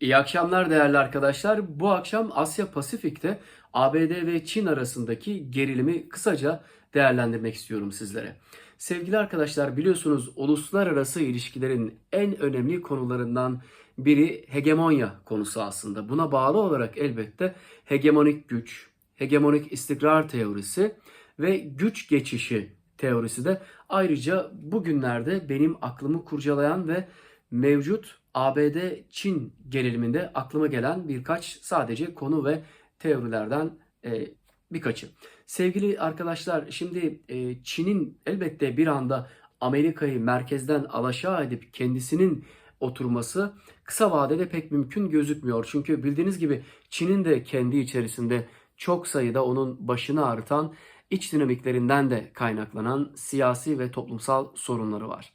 İyi akşamlar değerli arkadaşlar. Bu akşam Asya Pasifik'te ABD ve Çin arasındaki gerilimi kısaca değerlendirmek istiyorum sizlere. Sevgili arkadaşlar biliyorsunuz uluslararası ilişkilerin en önemli konularından biri hegemonya konusu aslında. Buna bağlı olarak elbette hegemonik güç, hegemonik istikrar teorisi ve güç geçişi teorisi de ayrıca bugünlerde benim aklımı kurcalayan ve mevcut ABD-Çin geriliminde aklıma gelen birkaç sadece konu ve teorilerden e, birkaçı. Sevgili arkadaşlar şimdi e, Çin'in elbette bir anda Amerika'yı merkezden alaşağı edip kendisinin oturması kısa vadede pek mümkün gözükmüyor. Çünkü bildiğiniz gibi Çin'in de kendi içerisinde çok sayıda onun başını ağrıtan iç dinamiklerinden de kaynaklanan siyasi ve toplumsal sorunları var.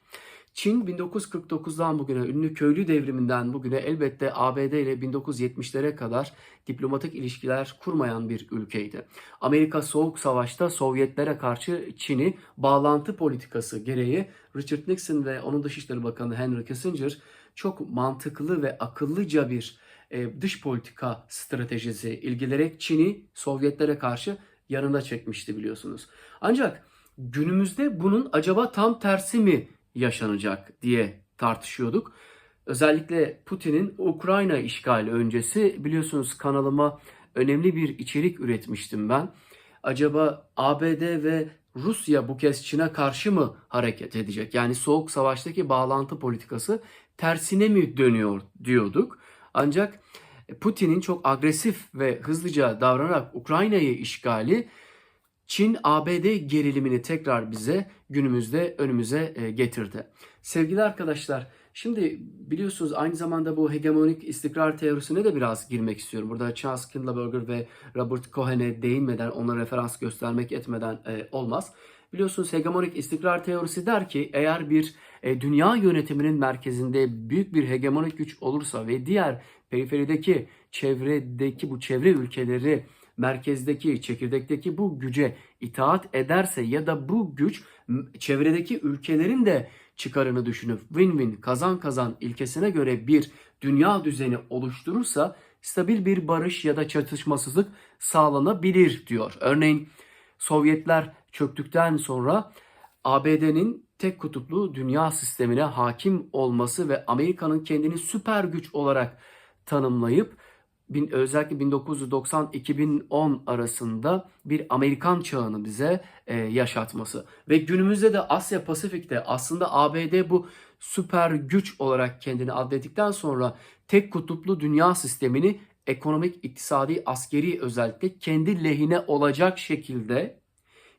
Çin 1949'dan bugüne ünlü köylü devriminden bugüne elbette ABD ile 1970'lere kadar diplomatik ilişkiler kurmayan bir ülkeydi. Amerika Soğuk Savaş'ta Sovyetlere karşı Çin'i bağlantı politikası gereği Richard Nixon ve onun Dışişleri Bakanı Henry Kissinger çok mantıklı ve akıllıca bir e, dış politika stratejisi ilgilerek Çin'i Sovyetlere karşı yanına çekmişti biliyorsunuz. Ancak günümüzde bunun acaba tam tersi mi yaşanacak diye tartışıyorduk. Özellikle Putin'in Ukrayna işgali öncesi biliyorsunuz kanalıma önemli bir içerik üretmiştim ben. Acaba ABD ve Rusya bu kez Çin'e karşı mı hareket edecek? Yani soğuk savaştaki bağlantı politikası tersine mi dönüyor diyorduk. Ancak Putin'in çok agresif ve hızlıca davranarak Ukrayna'yı işgali Çin-ABD gerilimini tekrar bize günümüzde önümüze e, getirdi. Sevgili arkadaşlar, şimdi biliyorsunuz aynı zamanda bu hegemonik istikrar teorisine de biraz girmek istiyorum. Burada Charles Kindleberger ve Robert Cohen'e değinmeden, ona referans göstermek etmeden e, olmaz. Biliyorsunuz hegemonik istikrar teorisi der ki eğer bir e, dünya yönetiminin merkezinde büyük bir hegemonik güç olursa ve diğer periferideki çevredeki bu çevre ülkeleri merkezdeki, çekirdekteki bu güce itaat ederse ya da bu güç çevredeki ülkelerin de çıkarını düşünüp win-win kazan kazan ilkesine göre bir dünya düzeni oluşturursa stabil bir barış ya da çatışmasızlık sağlanabilir diyor. Örneğin Sovyetler çöktükten sonra ABD'nin tek kutuplu dünya sistemine hakim olması ve Amerika'nın kendini süper güç olarak tanımlayıp özellikle 1990-2010 arasında bir Amerikan çağını bize e, yaşatması ve günümüzde de Asya Pasifik'te aslında ABD bu süper güç olarak kendini adlettikten sonra tek kutuplu dünya sistemini ekonomik, iktisadi, askeri özellikle kendi lehine olacak şekilde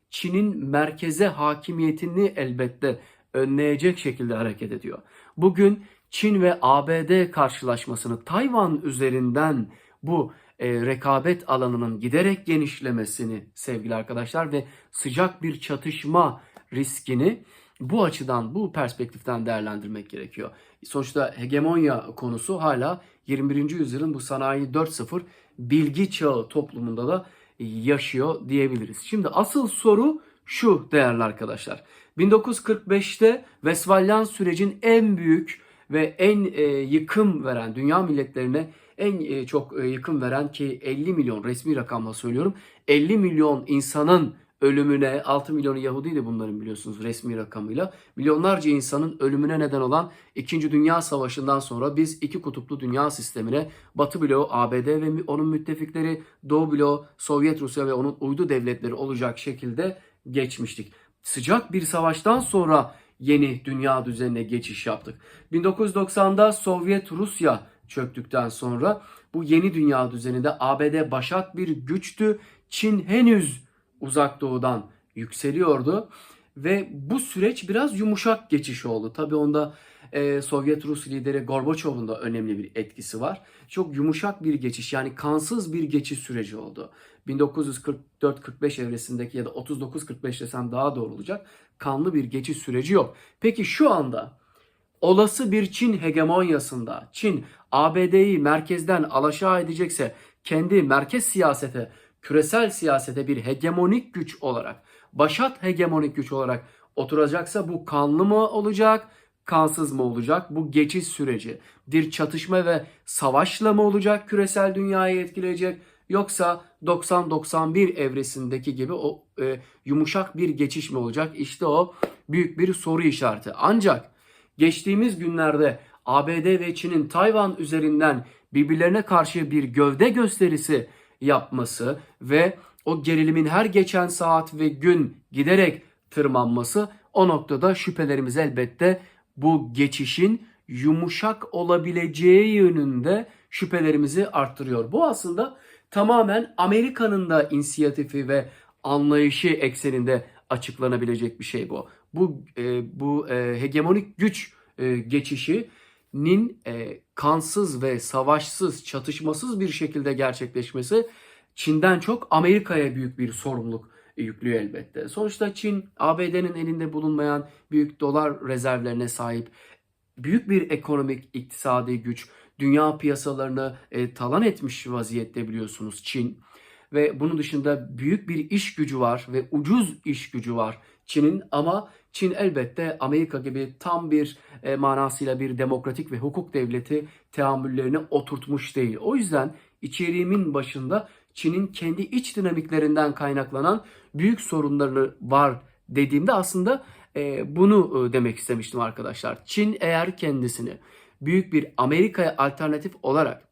Çin'in merkeze hakimiyetini elbette önleyecek şekilde hareket ediyor. Bugün Çin ve ABD karşılaşmasını Tayvan üzerinden bu e, rekabet alanının giderek genişlemesini sevgili arkadaşlar ve sıcak bir çatışma riskini bu açıdan, bu perspektiften değerlendirmek gerekiyor. Sonuçta hegemonya konusu hala 21. yüzyılın bu sanayi 4.0 bilgi çağı toplumunda da yaşıyor diyebiliriz. Şimdi asıl soru şu değerli arkadaşlar. 1945'te Westfalyan sürecin en büyük ve en e, yıkım veren dünya milletlerine en e, çok e, yıkım veren ki 50 milyon resmi rakamla söylüyorum 50 milyon insanın ölümüne 6 milyonu Yahudi de bunların biliyorsunuz resmi rakamıyla milyonlarca insanın ölümüne neden olan 2. Dünya Savaşı'ndan sonra biz iki kutuplu dünya sistemine Batı bloğu ABD ve onun müttefikleri Doğu bloğu Sovyet Rusya ve onun uydu devletleri olacak şekilde geçmiştik. Sıcak bir savaştan sonra yeni dünya düzenine geçiş yaptık. 1990'da Sovyet Rusya çöktükten sonra bu yeni dünya düzeninde ABD başat bir güçtü. Çin henüz uzak doğudan yükseliyordu ve bu süreç biraz yumuşak geçiş oldu. Tabii onda e, Sovyet Rus lideri Gorbaçov'un da önemli bir etkisi var. Çok yumuşak bir geçiş yani kansız bir geçiş süreci oldu. 1944-45 evresindeki ya da 39-45 desem daha doğru olacak. Kanlı bir geçiş süreci yok. Peki şu anda olası bir Çin hegemonyasında Çin ABD'yi merkezden alaşağı edecekse kendi merkez siyasete, küresel siyasete bir hegemonik güç olarak, başat hegemonik güç olarak oturacaksa bu kanlı mı olacak, kansız mı olacak? Bu geçiş süreci bir çatışma ve savaşla mı olacak? Küresel dünyayı etkileyecek yoksa 90-91 evresindeki gibi o e, yumuşak bir geçiş mi olacak? İşte o büyük bir soru işareti. Ancak geçtiğimiz günlerde ABD ve Çin'in Tayvan üzerinden birbirlerine karşı bir gövde gösterisi yapması ve o gerilimin her geçen saat ve gün giderek tırmanması o noktada şüphelerimiz elbette bu geçişin yumuşak olabileceği yönünde şüphelerimizi arttırıyor. Bu aslında tamamen Amerika'nın da inisiyatifi ve anlayışı ekseninde açıklanabilecek bir şey bu. Bu e, bu e, hegemonik güç e, geçişinin e, kansız ve savaşsız, çatışmasız bir şekilde gerçekleşmesi Çin'den çok Amerika'ya büyük bir sorumluluk yüklüyor elbette. Sonuçta Çin ABD'nin elinde bulunmayan büyük dolar rezervlerine sahip büyük bir ekonomik iktisadi güç, dünya piyasalarını e, talan etmiş vaziyette biliyorsunuz Çin. Ve bunun dışında büyük bir iş gücü var ve ucuz iş gücü var Çin'in ama Çin elbette Amerika gibi tam bir e, manasıyla bir demokratik ve hukuk devleti teamüllerini oturtmuş değil. O yüzden içeriğimin başında Çin'in kendi iç dinamiklerinden kaynaklanan büyük sorunları var dediğimde aslında bunu e, demek istemiştim arkadaşlar. Çin eğer kendisini büyük bir Amerika'ya alternatif olarak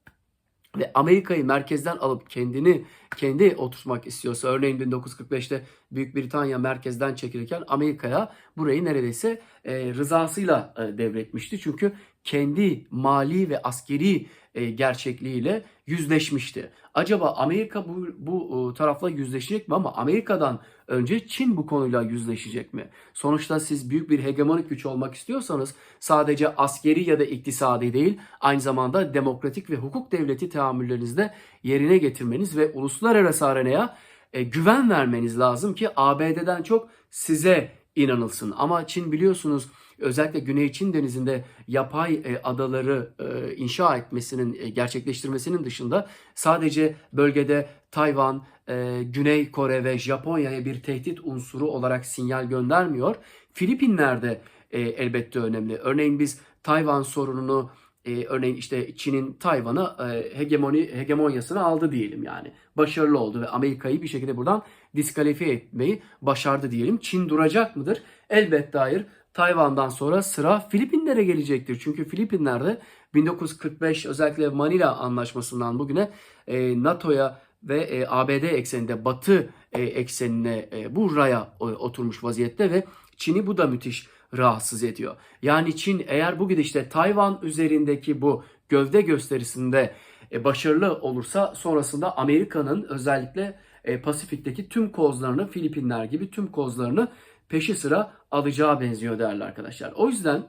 ve Amerika'yı merkezden alıp kendini kendi oturtmak istiyorsa örneğin 1945'te Büyük Britanya merkezden çekilirken Amerika'ya burayı neredeyse e, rızasıyla e, devretmişti. Çünkü kendi mali ve askeri e, gerçekliğiyle yüzleşmişti. Acaba Amerika bu, bu e, tarafla yüzleşecek mi ama Amerika'dan önce Çin bu konuyla yüzleşecek mi? Sonuçta siz büyük bir hegemonik güç olmak istiyorsanız sadece askeri ya da iktisadi değil aynı zamanda demokratik ve hukuk devleti teamüllerinizde yerine getirmeniz ve uluslararası arenaya e, güven vermeniz lazım ki ABD'den çok size inanılsın. Ama Çin biliyorsunuz özellikle Güney Çin denizinde yapay e, adaları e, inşa etmesinin, e, gerçekleştirmesinin dışında sadece bölgede Tayvan, e, Güney Kore ve Japonya'ya bir tehdit unsuru olarak sinyal göndermiyor. Filipinler de e, elbette önemli. Örneğin biz Tayvan sorununu e, örneğin işte Çin'in Tayvan'a e, hegemoni hegemonyasını aldı diyelim yani. Başarılı oldu ve Amerika'yı bir şekilde buradan diskalifiye etmeyi başardı diyelim. Çin duracak mıdır? Elbette hayır. Tayvan'dan sonra sıra Filipinlere gelecektir. Çünkü Filipinler'de 1945 özellikle Manila Anlaşması'ndan bugüne e, NATO'ya ve e, ABD ekseninde Batı e, eksenine e, bu raya e, oturmuş vaziyette ve Çin'i bu da müthiş rahatsız ediyor. Yani Çin eğer bu gidişte Tayvan üzerindeki bu gövde gösterisinde e, başarılı olursa sonrasında Amerika'nın özellikle e, Pasifik'teki tüm kozlarını Filipinler gibi tüm kozlarını peşi sıra alacağı benziyor değerli arkadaşlar. O yüzden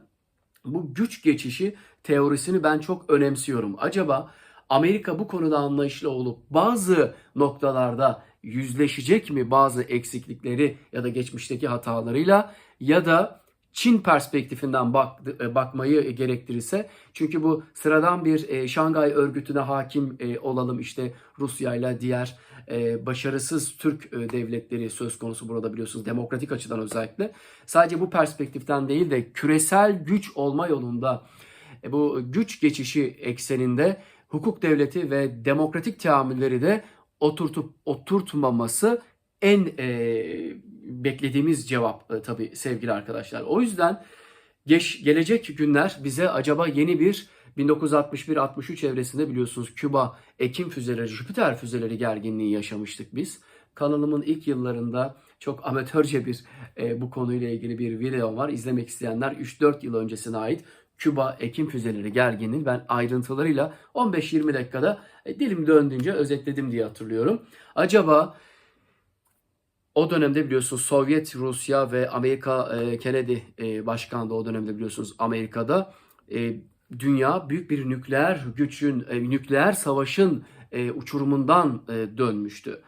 bu güç geçişi teorisini ben çok önemsiyorum. Acaba Amerika bu konuda anlayışlı olup bazı noktalarda yüzleşecek mi bazı eksiklikleri ya da geçmişteki hatalarıyla ya da Çin perspektifinden bak, e, bakmayı gerektirirse? Çünkü bu sıradan bir e, Şangay örgütüne hakim e, olalım işte Rusya ile diğer e, başarısız Türk e, devletleri söz konusu burada biliyorsunuz demokratik açıdan özellikle. Sadece bu perspektiften değil de küresel güç olma yolunda e, bu güç geçişi ekseninde hukuk devleti ve demokratik teamülleri de oturtup oturtmaması en e, beklediğimiz cevap e, tabii sevgili arkadaşlar. O yüzden geç, gelecek günler bize acaba yeni bir 1961-63 evresinde biliyorsunuz Küba Ekim füzeleri, Jüpiter füzeleri gerginliği yaşamıştık biz. Kanalımın ilk yıllarında çok amatörce bir e, bu konuyla ilgili bir video var. İzlemek isteyenler 3-4 yıl öncesine ait Küba Ekim füzeleri gerginliği ben ayrıntılarıyla 15-20 dakikada e, dilim döndüğünce özetledim diye hatırlıyorum. Acaba o dönemde biliyorsunuz Sovyet, Rusya ve Amerika e, Kennedy e, başkanı da o dönemde biliyorsunuz Amerika'da e, dünya büyük bir nükleer gücün, e, nükleer savaşın e, uçurumundan e, dönmüştü.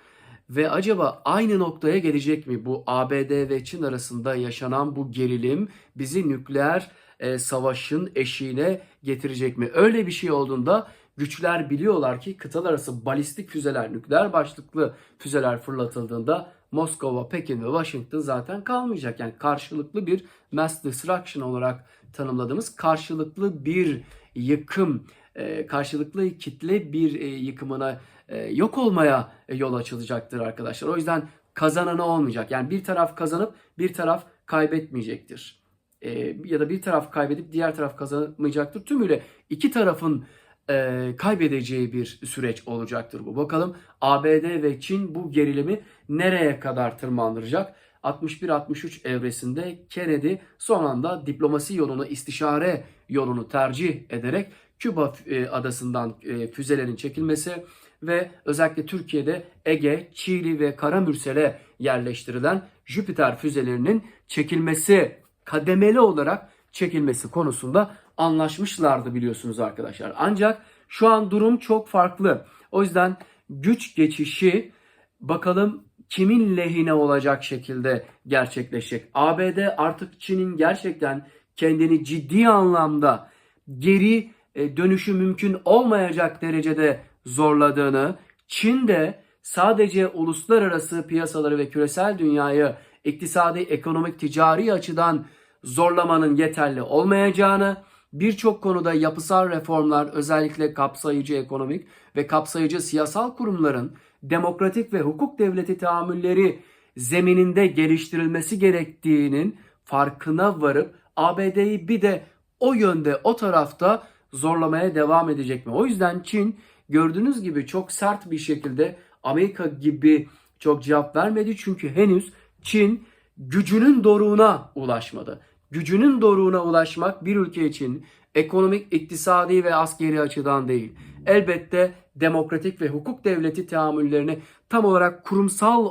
Ve acaba aynı noktaya gelecek mi bu ABD ve Çin arasında yaşanan bu gerilim bizi nükleer e, savaşın eşiğine getirecek mi? Öyle bir şey olduğunda güçler biliyorlar ki kıtalar arası balistik füzeler, nükleer başlıklı füzeler fırlatıldığında Moskova, Pekin ve Washington zaten kalmayacak. Yani karşılıklı bir mass destruction olarak tanımladığımız karşılıklı bir yıkım, e, karşılıklı kitle bir e, yıkımına e, yok olmaya yol açılacaktır arkadaşlar. O yüzden kazananı olmayacak. Yani bir taraf kazanıp bir taraf kaybetmeyecektir. E, ya da bir taraf kaybedip diğer taraf kazanmayacaktır. Tümüyle iki tarafın e, kaybedeceği bir süreç olacaktır bu. Bakalım ABD ve Çin bu gerilimi nereye kadar tırmandıracak? 61-63 evresinde Kennedy son anda diplomasi yolunu, istişare yolunu tercih ederek Küba e, adasından e, füzelerin çekilmesi ve özellikle Türkiye'de Ege, Çiğli ve Karamürsel'e yerleştirilen Jüpiter füzelerinin çekilmesi, kademeli olarak çekilmesi konusunda anlaşmışlardı biliyorsunuz arkadaşlar. Ancak şu an durum çok farklı. O yüzden güç geçişi bakalım kimin lehine olacak şekilde gerçekleşecek. ABD artık Çin'in gerçekten kendini ciddi anlamda geri e, dönüşü mümkün olmayacak derecede zorladığını, Çin de sadece uluslararası piyasaları ve küresel dünyayı iktisadi, ekonomik, ticari açıdan zorlamanın yeterli olmayacağını, birçok konuda yapısal reformlar özellikle kapsayıcı ekonomik ve kapsayıcı siyasal kurumların demokratik ve hukuk devleti tahammülleri zemininde geliştirilmesi gerektiğinin farkına varıp ABD'yi bir de o yönde o tarafta zorlamaya devam edecek mi? O yüzden Çin gördüğünüz gibi çok sert bir şekilde Amerika gibi çok cevap vermedi. Çünkü henüz Çin gücünün doruğuna ulaşmadı. Gücünün doruğuna ulaşmak bir ülke için ekonomik, iktisadi ve askeri açıdan değil. Elbette demokratik ve hukuk devleti teamüllerini tam olarak kurumsal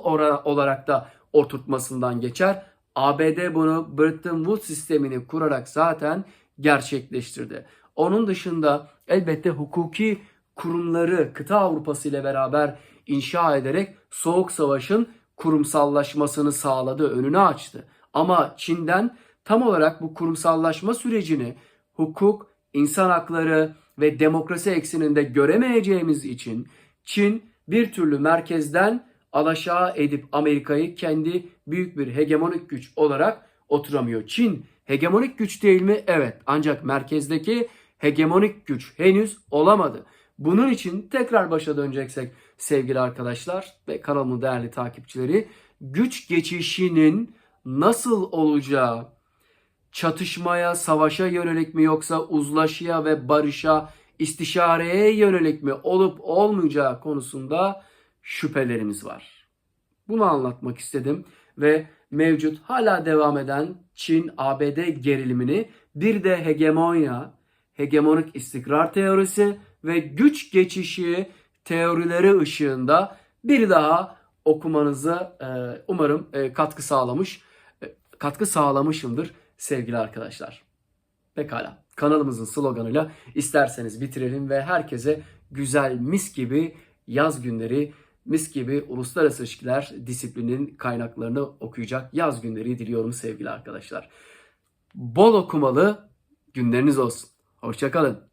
olarak da oturtmasından geçer. ABD bunu Bretton Woods sistemini kurarak zaten gerçekleştirdi. Onun dışında elbette hukuki kurumları kıta Avrupası ile beraber inşa ederek Soğuk Savaş'ın kurumsallaşmasını sağladı, önünü açtı. Ama Çin'den tam olarak bu kurumsallaşma sürecini hukuk, insan hakları ve demokrasi ekseninde göremeyeceğimiz için Çin bir türlü merkezden alaşağı edip Amerika'yı kendi büyük bir hegemonik güç olarak oturamıyor. Çin hegemonik güç değil mi? Evet. Ancak merkezdeki hegemonik güç henüz olamadı. Bunun için tekrar başa döneceksek sevgili arkadaşlar ve kanalımın değerli takipçileri güç geçişinin nasıl olacağı çatışmaya, savaşa yönelik mi yoksa uzlaşıya ve barışa, istişareye yönelik mi olup olmayacağı konusunda şüphelerimiz var. Bunu anlatmak istedim ve mevcut hala devam eden Çin-ABD gerilimini bir de hegemonya, hegemonik istikrar teorisi ve güç geçişi teorileri ışığında bir daha okumanızı e, umarım e, katkı sağlamış, e, katkı sağlamışımdır sevgili arkadaşlar. Pekala. Kanalımızın sloganıyla isterseniz bitirelim ve herkese güzel mis gibi yaz günleri, mis gibi uluslararası ilişkiler disiplinin kaynaklarını okuyacak yaz günleri diliyorum sevgili arkadaşlar. Bol okumalı günleriniz olsun. Hoşçakalın.